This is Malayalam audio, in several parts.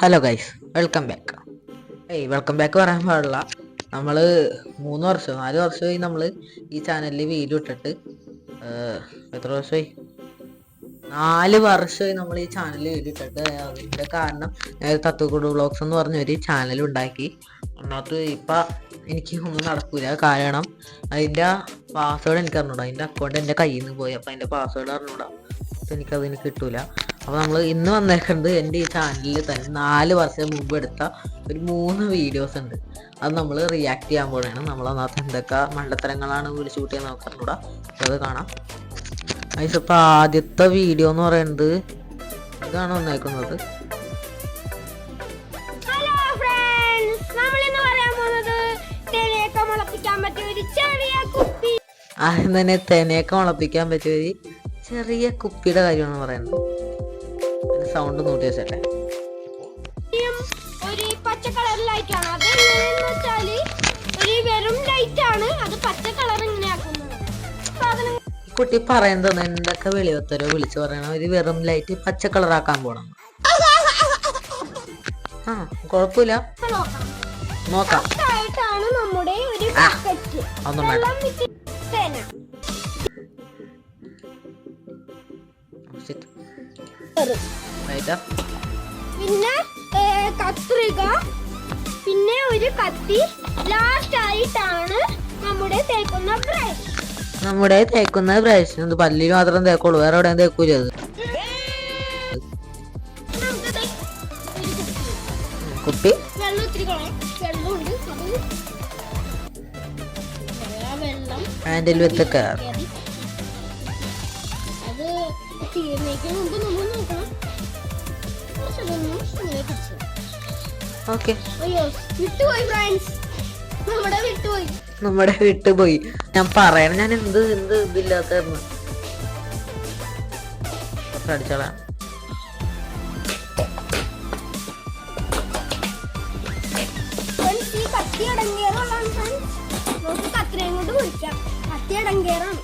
ഹലോ ഗൈസ് വെൽക്കം ബാക്ക് ഏയ് വെൽക്കം ബാക്ക് പറയാൻ പാടില്ല. നമ്മൾ മൂന്ന് വർഷം നാല് വർഷമായി നമ്മൾ ഈ ചാനലിൽ വീഡിയോ ഇട്ടിട്ട്. എത്ര വർഷമായി? നാല് വർഷമായി നമ്മൾ ഈ വീഡിയോ ഇട്ടിട്ട്. അതിന്റെ കാരണം ഞാൻ തത്തുകൂട് വ്ളോഗ്സ് എന്ന് പറഞ്ഞൊരു ചാനൽ ഉണ്ടാക്കി. അതിനകത്ത് ഇപ്പം എനിക്ക് ഒന്നും നടക്കൂല. കാരണം അതിന്റെ പാസ്വേഡ് എനിക്ക് അറിഞ്ഞൂടാ. അതിന്റെ അക്കൗണ്ട് എന്റെ കയ്യിൽ നിന്ന് പോയി. അപ്പം അതിന്റെ പാസ്വേഡ് അറിഞ്ഞൂടാ. അപ്പം എനിക്കതിന് കിട്ടൂല. അപ്പോൾ നമ്മൾ ഇന്ന് വന്നേക്കുന്നത് എന്റെ ഈ ചാനലിൽ തന്നെ നാല് വർഷം മുമ്പ് എടുത്ത ഒരു മൂന്ന് വീഡിയോസ് ഉണ്ട്. അത് നമ്മൾ റിയാക്ട് ചെയ്യാൻ പോവുകയാണ്. നമ്മൾ അതിനകത്ത് എന്തൊക്കെ മണ്ടത്തരങ്ങളാണ് വിളിച്ചു അറിഞ്ഞൂടാ. അപ്പോൾ അത് കാണാം. ഐസ് ഇപ്പോൾ ആദ്യത്തെ വീഡിയോ എന്ന് പറയുന്നത് ഇതാണ് വന്നേക്കുന്നത്. ആദ്യം തന്നെ തേനയൊക്കെ മുളപ്പിക്കാൻ പറ്റിയ ഒരു ചെറിയ കുപ്പിയുടെ കാര്യമാണ് പറയുന്നത്. സൗണ്ട് വെച്ചല്ലേ ഒരു പച്ച കളർ ലൈറ്റ് ആണ്. അത് വെച്ചാൽ ഒരു വെറും ലൈറ്റ് ആണ്. അത് പച്ച കളർ ഇങ്ങനെ ആക്കുന്നത് കുട്ടി പറയുന്നത് എന്തൊക്കെ വെളിവത്തരോ വിളിച്ചു പറയണം. ഒരു വെറും ലൈറ്റ് പച്ച കളറാക്കാൻ പോണം. ആ കുഴപ്പമില്ല. നോക്കാം. നമ്മുടെ ഒരു ഒന്നും വേണ്ട. പിന്നെ കത്രിക. പിന്നെ ഒരു കത്തി. ലാസ്റ്റ് ആയിട്ടാണ് നമ്മുടെ തേക്കുന്ന ബ്രഷ് നമ്മുടെ തേക്കുന്ന ബ്രഷ് ഇത് പല്ലിൽ മാത്രം തേക്കുള്ളൂ. വേറെ എവിടെയും തേക്കൂല അത്. കുപ്പി. വെള്ളം അത് ഹാൻഡിൽ വിത്ത് കയർ. അത് തീർന്നേക്ക് മുമ്പ് നമ്മൾ നോക്കണം ഓക്കെ. അയ്യോ വിട്ടുപോയി ഫ്രണ്ട്സ് നമ്മുടെ വിട്ടുപോയി. നമ്മുടെ വിട്ടുപോയി പോയി ഞാൻ പറയണം. ഞാൻ എന്ത് എന്ത് ഇതില്ലാത്തായിരുന്നു കുറച്ച് അടിച്ചോളാം. കത്തി നമുക്ക് മുറിക്കാം കത്തി അടങ്ങേറാണ്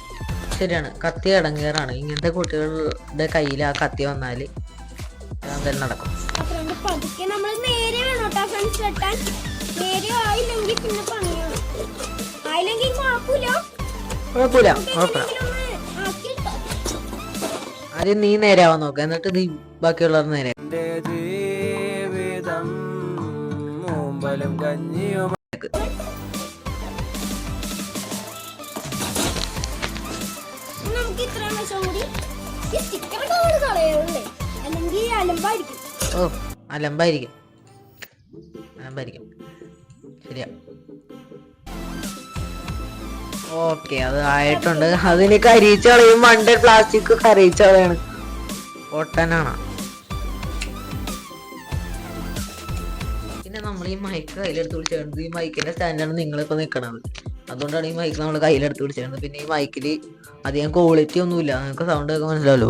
ശരിയാണ്. കത്തി അടങ്ങേറാണ് ഇങ്ങനത്തെ കുട്ടികളുടെ കയ്യിൽ ആ കത്തി വന്നാൽ എന്തായാലും നടക്കും. കുഴപ്പമില്ല. കുഴപ്പമില്ല. ആദ്യം നീ നേരെയാവാൻ നോക്ക. എന്നിട്ട് നീ ബാക്കിയുള്ളവർ നേരെ. ജീവിതം കഞ്ഞിയും കൂടി ഈ സ്റ്റിക്കറൊക്കെ കൂടി കളയുള്ളേ അല്ലെങ്കിൽ അലമ്പായിരിക്കും. ഓ അലമ്പായിരിക്കും. അലമ്പായിരിക്കും. ശരിയാ. ഓക്കെ അത് ആയിട്ടുണ്ട്. അതിന് കരിയിച്ച് കളയും മണ്ട പ്ലാസ്റ്റിക് കരയിച്ച് കളയാണ് ഒട്ടനാണ് പിന്നെ നമ്മൾ ഈ മൈക്ക് കയ്യിലെടുത്ത് വിളിച്ചത് ഈ മൈക്കിന്റെ സ്റ്റാൻഡാണ് നിങ്ങളിപ്പോ നിൽക്കണത് അതുകൊണ്ടാണ് ഈ മൈക്ക് നമ്മൾ കയ്യിലെടുത്ത് പിടിച്ചിരുന്നത്. പിന്നെ ഈ മൈക്കിൽ അധികം ക്വാളിറ്റി ഒന്നുമില്ല. നിങ്ങൾക്ക് സൗണ്ട് ഒക്കെ മനസ്സിലാവല്ലോ.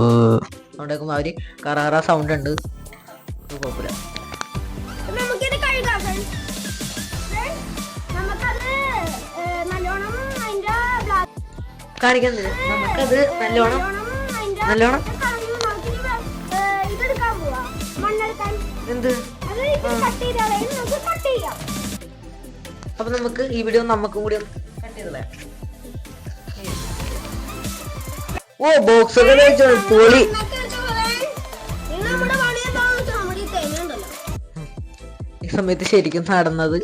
സൗണ്ട് കേൾക്കുമ്പോൾ അവർ കറാറ സൗണ്ട് ഉണ്ട്. കുഴപ്പമില്ല. നമുക്കിത് നല്ലോണം കാണിക്കുന്നത് നമുക്കത് നല്ലോണം നല്ലോണം അതിന്റെ അപ്പൊ നമുക്ക് ഈ വീഡിയോ നമുക്ക് കൂടി കട്ട് ഓ ബോക്സ് ഒക്കെ കഴിച്ചോ പൊളി എന്നൊക്കെ വെച്ചാ. friends, ഇത് നമ്മുടെ പണി നമ്മുടെ ഈ സമയത്ത് ശരിക്കും നടന്നത്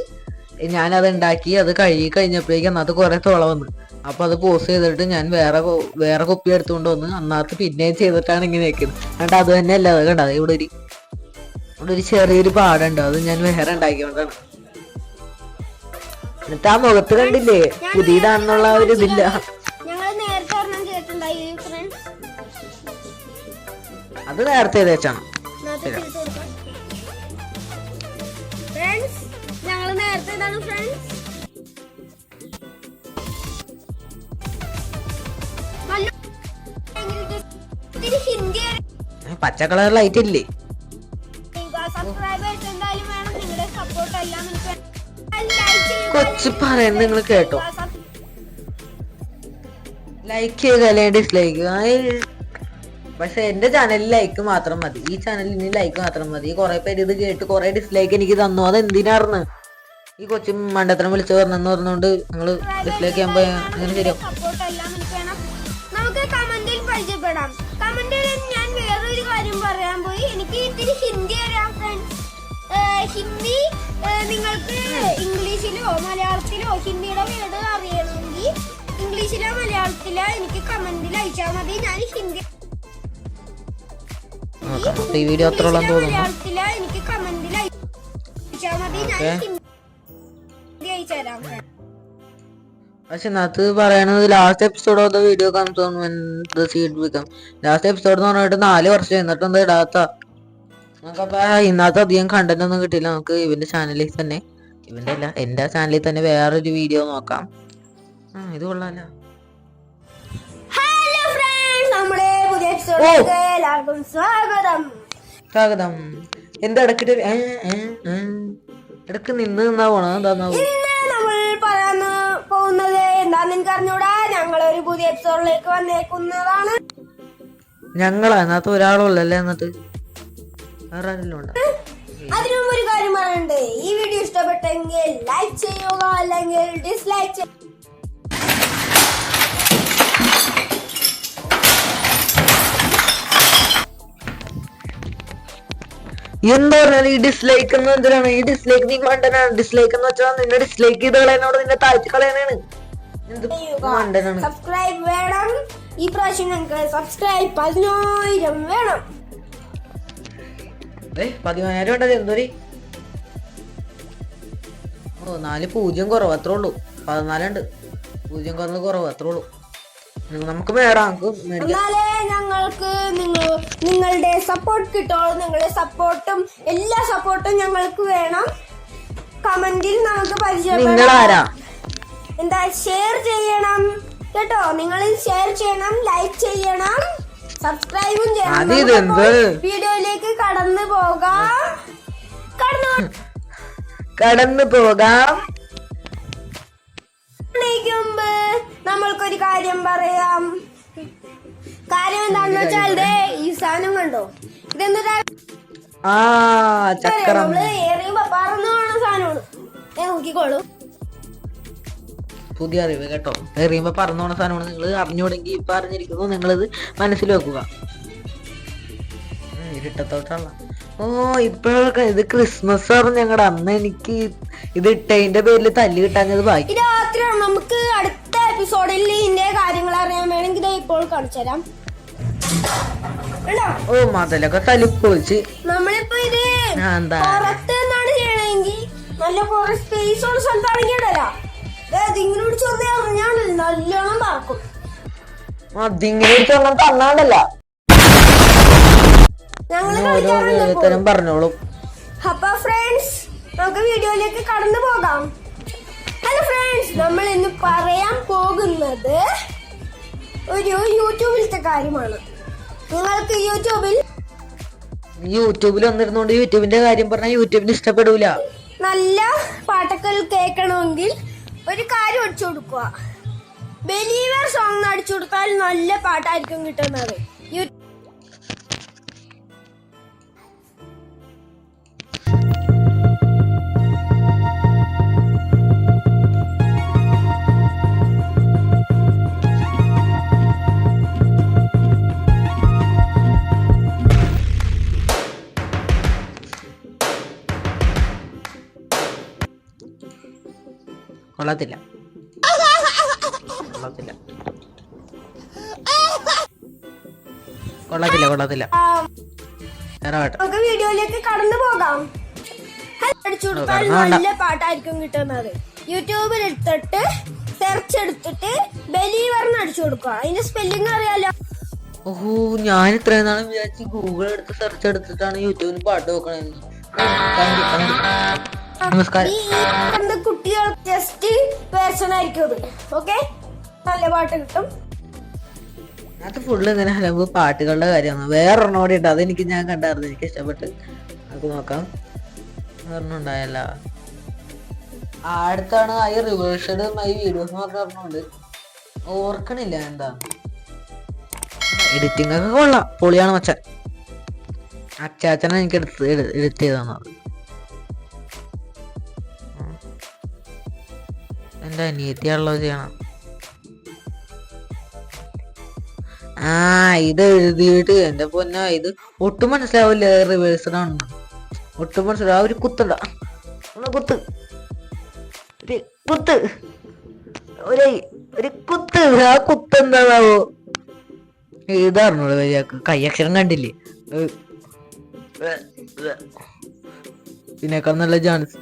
ഞാനത് ഉണ്ടാക്കി അത് കഴുകി കഴിഞ്ഞപ്പോഴേക്കും അന്നത്ത് കുറെ തുള വന്നു. അപ്പൊ അത് പോസ് ചെയ്തിട്ട് ഞാൻ വേറെ വേറെ കുപ്പി എടുത്തുകൊണ്ട് വന്ന് അന്നത്ത് പിന്നെയും ചെയ്തിട്ടാണ് ഇങ്ങനെ വെക്കുന്നത്. എന്നിട്ട് അത് തന്നെ അല്ല അത് കണ്ടത് ഇവിടെ ഒരു ഇവിടെ ഒരു ചെറിയൊരു പാടുണ്ട്. അത് ഞാൻ വേറെ ഉണ്ടാക്കിയോണ്ടാണ് എന്നിട്ട് ആ മുഖത്ത് കണ്ടില്ലേ? പുതിയതാണെന്നുള്ള ഒരു ഇതില്ല. അത് നേരത്തെ തേച്ചാണ് ഞങ്ങൾ നേരത്തെ ഫ്രണ്ട്സ് പച്ച കളർ ലൈറ്റ് ഇല്ലേ? ചെയ്യുക കൊച്ചു പറയുന്നത് നിങ്ങൾ കേട്ടോ. ലൈക്ക് ചെയ്തല്ലേ ഡിസ്ലൈക്ക് പക്ഷെ എന്റെ ചാനലിൽ ലൈക്ക് മാത്രം മതി. ഈ ചാനലിൽ ഇനി ലൈക്ക് മാത്രം മതി. കുറെ പേര് ഇത് കേട്ട് കുറെ ഡിസ്ലൈക്ക് എനിക്ക് തന്നു. അത് എന്തിനാർന്ന് ഈ കൊച്ചു മണ്ടത്തരം വിളിച്ചു പറഞ്ഞെന്ന് പറഞ്ഞുകൊണ്ട് നിങ്ങൾ ഡിസ്ലൈക്ക് ചെയ്യുമ്പോ അങ്ങനെ ശരിയാവും. നമുക്ക് കമന്റിൽ പരിചയപ്പെടാം. കമന്റിൽ ഞാൻ വേറൊരു കാര്യം പറയാൻ പോയി. എനിക്ക് ഇത്തിരി ഹിന്ദി അറിയാം ഫ്രണ്ട്സ് ഹിന്ദി നിങ്ങൾക്ക് ഇംഗ്ലീഷിലോ മലയാളത്തിലോ ഹിന്ദിയുടെ വേർഡ് അറിയണമെങ്കിൽ ഇംഗ്ലീഷിലോ മലയാളത്തിലോ എനിക്ക് കമന്റിൽ അയച്ചാൽ മതി. ഞാൻ ഹിന്ദി ഈ വീഡിയോ അത്ര ഉള്ളതെന്ന് ഇംഗ്ലീഷിലോ തോന്നുന്നു മലയാളത്തിലോ എനിക്ക് കമന്റിൽ അയച്ചാൽ മതി. ഞാൻ. ഹിന്ദി അയച്ചു തരാം. പക്ഷെ അത് പറയണത് last episode of the video comes on when the seed become last episode എന്ന് പറഞ്ഞിട്ട് നാല് വർഷം എന്നിട്ട് എന്താ ഇടാത്ത? നമുക്കപ്പോ ഇന്നത്തെ അധികം കണ്ടന്റ് ഒന്നും കിട്ടില്ല നമുക്ക് ഇവന്റെ ചാനലിൽ തന്നെ ഇവന്റെ അല്ല എന്റെ ചാനലിൽ തന്നെ വേറൊരു വീഡിയോ നോക്കാം. ഇത് കൊള്ളാലോ. ഹലോ ഫ്രണ്ട്സ് നമ്മുടെ പുതിയ എപ്പിസോഡിലേക്ക് എല്ലാവർക്കും സ്വാഗതം. സ്വാഗതം. എന്താ ഇടക്കിട്ട്. ഇടയ്ക്ക് നിന്ന് നിന്നാ പോണ? എന്താ ഇന്ന് നമ്മൾ പറയാൻ പോകുന്നത് എന്താന്ന് എനിക്ക് അറിഞ്ഞൂടാ. ഞങ്ങൾ ഒരു പുതിയ എപ്പിസോഡിലേക്ക് വന്നേക്കുന്നതാണ്. ഞങ്ങളാ? അതിനകത്ത് ഒരാളുള്ളല്ലേ എന്നിട്ട്? വേറെ ആരെങ്കിലും ഉണ്ടോ അതിനു മുമ്പ് ഒരു കാര്യം പറയണ്ട് ഈ വീഡിയോ ഇഷ്ടപ്പെട്ടെങ്കിൽ ലൈക്ക് ചെയ്യുക അല്ലെങ്കിൽ ഡിസ്ലൈക്ക് ചെയ്യുക എന്താ പറഞ്ഞാൽ ഈ ഡിസ്ലൈക്ക് എന്ന് എന്തിനാണ്? ഈ ഡിസ്ലൈക്ക് നീ മണ്ടനാണ്. ഡിസ്ലൈക്ക് എന്ന് വെച്ചാൽ നിന്നെ ഡിസ്ലൈക്ക് ചെയ്ത് കളയാനോട് നിന്നെ താഴ്ത്തി കളയാനാണ് സബ്സ്ക്രൈബ് വേണം. ഈ പ്രാവശ്യം ഞങ്ങൾക്ക് സബ്സ്ക്രൈബ് പതിനായിരം വേണം. പതിനായിരം ഉണ്ടത് എന്തോരി ഓ നാല് പൂജ്യം കുറവ് അത്രേ ഉള്ളൂ. പതിനാലുണ്ട് പൂജ്യം കുറവ് കുറവ് അത്രേ ഉള്ളൂ. നമുക്ക് ഞങ്ങൾക്ക് നിങ്ങൾ നിങ്ങളുടെ സപ്പോർട്ട് കിട്ടുള്ളൂ നിങ്ങളുടെ സപ്പോർട്ടും എല്ലാ സപ്പോർട്ടും ഞങ്ങൾക്ക് വേണം. കമന്റിൽ നമുക്ക് പരിചയപ്പെടാം. എന്താ ഷെയർ ചെയ്യണം. കേട്ടോ? നിങ്ങൾ ഷെയർ ചെയ്യണം ലൈക്ക് ചെയ്യണം. സബ്സ്ക്രൈബും ചെയ്യണം വീഡിയോയിലേക്ക് കടന്നു പോകാം. കടന്നു കടന്നു പോകാം. നമ്മൾക്കൊരു കാര്യം പറയാം. കാര്യം എന്താണെന്ന് വെച്ചാൽ ഈ സാധനം കണ്ടോ? ഇതെന്താ ആ ചക്രം. നമ്മൾ ഏറിയുമ്പോ പറന്നു കാണുന്ന സാധനമാണ്. നോക്കിക്കോളൂ. പുതിയ അറിവ് കേട്ടോ. എറിയുമ്പോ പറന്നു പോണ സാധനമാണ്. നിങ്ങൾ അറിഞ്ഞുകൂടെങ്കിൽ ഇപ്പൊ അറിഞ്ഞിരിക്കുന്നു. നിങ്ങളിത് മനസ്സിൽ വെക്കുക. ഉം, ഇരുട്ടത്തോട്ടുള്ള ഓ ഇപ്പോഴൊക്കെ ഇത് ക്രിസ്മസ് ആണ് ഞങ്ങളുടെ അന്ന് എനിക്ക് ഇത് ഇട്ടതിന്റെ പേരിൽ തല്ല് കിട്ടാഞ്ഞത് ബാക്കി രാത്രിയാണ് നമുക്ക് അടുത്ത എപ്പിസോഡിൽ ഇതിന്റെ കാര്യങ്ങൾ അറിയാൻ വേണമെങ്കിൽ ഇപ്പോൾ കാണിച്ചു തരാം. ഓ മതലൊക്കെ തലിപ്പൊളിച്ച് നമ്മളിപ്പോ ഇത് പുറത്ത് നിന്നാണ് ചെയ്യണമെങ്കിൽ നല്ല കുറെ സ്പേസ് ഉള്ള സ്ഥലത്താണെങ്കിൽ ഇടല. ഇതിങ്ങനെ പിടിച്ച് നല്ലോണം പറക്കും. അതിങ്ങനെ ഒരെണ്ണം തന്നാണ്ടല്ല. ഞങ്ങൾ ഓരോ കളിക്കാറുണ്ട് ഇപ്പോൾ. പറഞ്ഞോളും. അപ്പൊ ഫ്രണ്ട്സ് നമുക്ക് വീഡിയോയിലേക്ക് കടന്നു പോകാം. ഹലോ ഫ്രണ്ട്സ് നമ്മൾ ഇന്ന് പറയാൻ പോകുന്നത് ഒരു യൂട്യൂബിലത്തെ കാര്യമാണ്. നിങ്ങൾക്ക് യൂട്യൂബിൽ യൂട്യൂബിൽ വന്നിരുന്നോണ്ട് യൂട്യൂബിന്റെ കാര്യം പറഞ്ഞാൽ യൂട്യൂബിന് ഇഷ്ടപ്പെടൂല. നല്ല പാട്ടൊക്കെ കേൾക്കണമെങ്കിൽ ഒരു കാര്യം അടിച്ചു കൊടുക്കുക. ബലീവർ സോങ് അടിച്ചു കൊടുത്താൽ നല്ല പാട്ടായിരിക്കും കിട്ടുന്നത്. കൊള്ളത്തില്ല. കൊള്ളത്തില്ല. കൊള്ളത്തില്ല കൊള്ളത്തില്ല. വീഡിയോയിലേക്ക് കടന്നു പോകാം. നല്ല പാട്ടായിരിക്കും കിട്ടുന്നത്. യൂട്യൂബിൽ എടുത്തിട്ട് സെർച്ച് എടുത്തിട്ട് ബലീവറിന് അടിച്ചു കൊടുക്കുക. അതിന്റെ സ്പെല്ലിംഗ് അറിയാലോ? ഓഹോ ഞാൻ ഇത്രയും നാളും വിചാരിച്ചു ഗൂഗിൾ എടുത്ത് സെർച്ച് എടുത്തിട്ടാണ് യൂട്യൂബിൽ പാട്ട് നോക്കണെന്ന് നമസ്കാരം. കുട്ടികൾ ജസ്റ്റ് വേർഷൻ ആയിരിക്കും അത്. ഓക്കെ നല്ല പാട്ട് കിട്ടും. അത് ഫുള്ള് ഇങ്ങനെ ഹലമ്പ് പാട്ടുകളുടെ കാര്യമാണ്. വേറൊരെണ്ണം കൂടി ഉണ്ട്. അതെനിക്ക് ഞാൻ കണ്ടായിരുന്നു. എനിക്ക് ഇഷ്ടപ്പെട്ട്. നമുക്ക് നോക്കാം. ഒരെണ്ണം ഉണ്ടായല്ല. അടുത്താണ് ഐ റിവേഴ്സഡ് മൈ വീഡിയോസ് എന്ന് പറഞ്ഞ ഓർക്കണില്ല എന്താ. എഡിറ്റിംഗ് ഒക്കെ കൊള്ളാം. പൊളിയാണ് മച്ചാൻ. അച്ചാച്ചനെ എനിക്ക് എടുത്ത് എഡിറ്റ് ചെയ്ത് എന്റെ അനിയത്തിയാണല്ലോ ചെയ്യണം ആ ഇത് എഴുതിയിട്ട് എന്റെ പൊന്ന ഇത് ഒട്ടും മനസ്സിലാവില്ല റിവേഴ്സഡ് ആണ് ഒട്ടും മനസ്സിലാവും ഒരു കുത്തണ്ട. ഒന്ന് കുത്ത്. ഒരു കുത്ത്. ഒരു ഒരു കുത്ത്. ആ കുത്ത് എന്താണാവോ? എഴുതാറുണ്ടോ വരിയാക്ക് കയ്യക്ഷരം കണ്ടില്ലേ. ഇതിനേക്കാൾ നല്ല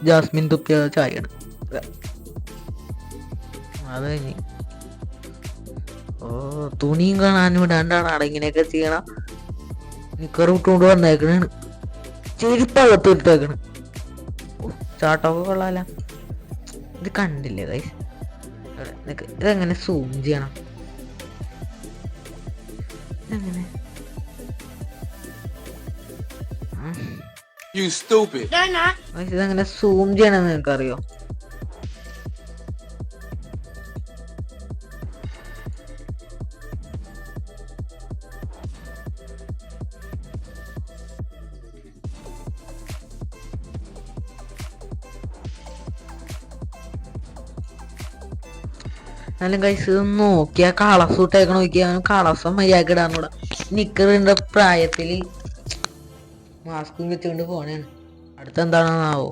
ജാസ്മിൻ തുപ്പിയ ചായ. അത് കഴിഞ്ഞ്. ഓ തുണിയും കാണാനും ഇടാണ്ടാണ് അടങ്ങിനൊക്കെ ചെയ്യണം. നിക്കർ വിട്ടുകൊണ്ട് വന്നേക്കണാണ്. ചെരുപ്പകത്ത് ഇട്ടേക്കണ്. ചാട്ടൊക്കെ ചാട്ടമൊക്കെ കൊള്ളാല. ഇത് കണ്ടില്ലേ കൈ ഇതെങ്ങനെ സൂം ചെയ്യണം? ഇതെങ്ങനെ? ഇതെങ്ങനെ സൂം ചെയ്യണമെന്ന് നിങ്ങൾക്ക് എന്നാലും കൈസ് നോക്കിയാ കളസ് ഇട്ടേക്കണ നോക്കിയാ കളസം മര്യാദ കൂടാ നിക്കറിന്റെ പ്രായത്തിൽ മാസ്കും വെച്ചുകൊണ്ട് പോണേണ്. അടുത്ത എന്താണെന്നാവോ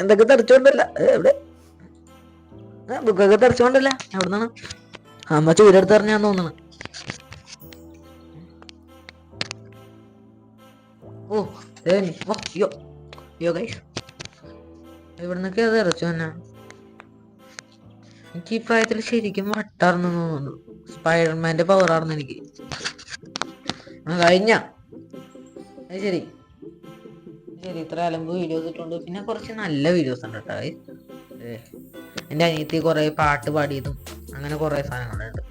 എന്തൊക്കെ തെറിച്ചോണ്ടല്ല? എവിടെ? ബുക്കൊക്കെ തെറിച്ചോണ്ടല്ല. എവിടുന്നാണ്? അമ്മ ചൂരെടുത്ത് പറഞ്ഞാന്ന് തോന്നണം. ഓ ഏ, നി- ഓ, യ്യോ യോ ഗൈസ് എവിടുന്നൊക്കെ അത് ഇറച്ചു തന്നെ എനിക്ക് ഈ പ്രായത്തിൽ ശരിക്കും വട്ടാർന്നു തോന്നുന്നു. സ്പൈഡർമാന്റെ പവർ ആർന്നു എനിക്ക്. ആ കഴിഞ്ഞ? അത് ശരി. ശരി ഇത്ര അലമ്പ് വീഡിയോസ് ഇട്ടുണ്ട് പിന്നെ കുറച്ച് നല്ല വീഡിയോസ് ഉണ്ട് കേട്ടോ. എന്റെ അനിയത്തി കുറെ പാട്ട് പാടിയതും അങ്ങനെ കുറെ സാധനങ്ങളുണ്ട്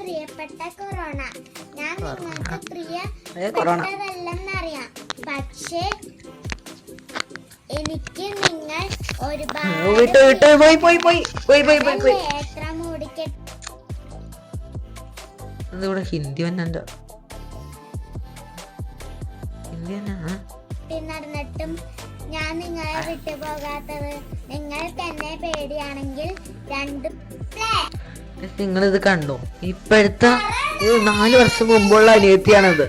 പ്രിയപ്പെട്ട കൊറോണ. ഞാൻ നിങ്ങൾക്ക് പ്രിയ പക്ഷേ എനിക്ക് നിങ്ങൾ ഒരുപാട് വിട്ടു വിട്ടു. പോയി പോയി പോയി. പോയി പോയി പോയി പോയി. എത്ര മൂടിക്കെട്ടി ഇതിവിടെ? ഹിന്ദി വന്നുണ്ട് ഹിന്ദി തന്നെ? നടന്നിട്ടും ഞാൻ നിങ്ങളെ വിട്ടു പോകാത്തത് നിങ്ങൾക്ക് എന്നെ പേടിയാണെങ്കിൽ രണ്ട് നിങ്ങൾ ഇത് കണ്ടോ? ഇപ്പോഴത്തെ നാല് വർഷം മുമ്പുള്ള അനിയത്തിയാണിത്.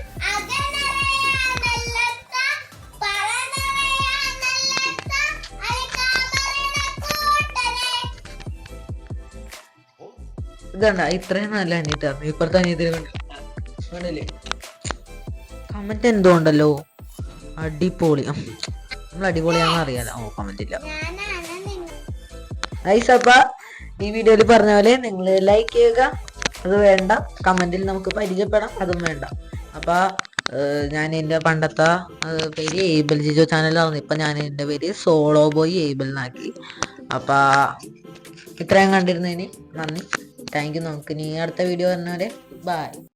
ഇതണ്ട ഇത്രയും നല്ല അനിയത്തിയായിരുന്നു ഇപ്പുറത്തെ അനിയത്തിന് കണ്ടില്ലേ? കമന്റ് എന്തോ ഉണ്ടല്ലോ അടിപൊളി. നമ്മൾ അടിപൊളിയാണെന്ന് അറിയാലോ? ഓ കമന്റ് ഇല്ല. നൈസ് അപ്പ. ഈ വീഡിയോയിൽ പറഞ്ഞ പോലെ നിങ്ങൾ ലൈക്ക് ചെയ്യുക. അത് വേണ്ട. കമന്റിൽ നമുക്ക് പരിചയപ്പെടാം. അതും വേണ്ട. അപ്പൊ ഞാൻ എന്റെ പണ്ടത്തെ പേര് ഏബിൾ ജിജോ ചാനലായിരുന്നു ഇപ്പൊ ഞാൻ എന്റെ പേര് സോളോ ബോയ് ഏബിൾ എന്നാക്കി. അപ്പൊ ഇത്രയും കണ്ടിരുന്നതിന് നന്ദി. Thank you. നമുക്ക് ഇനി അടുത്ത വീഡിയോ വരുന്നവരെ ബൈ